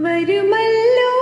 വരുമല്ലോ.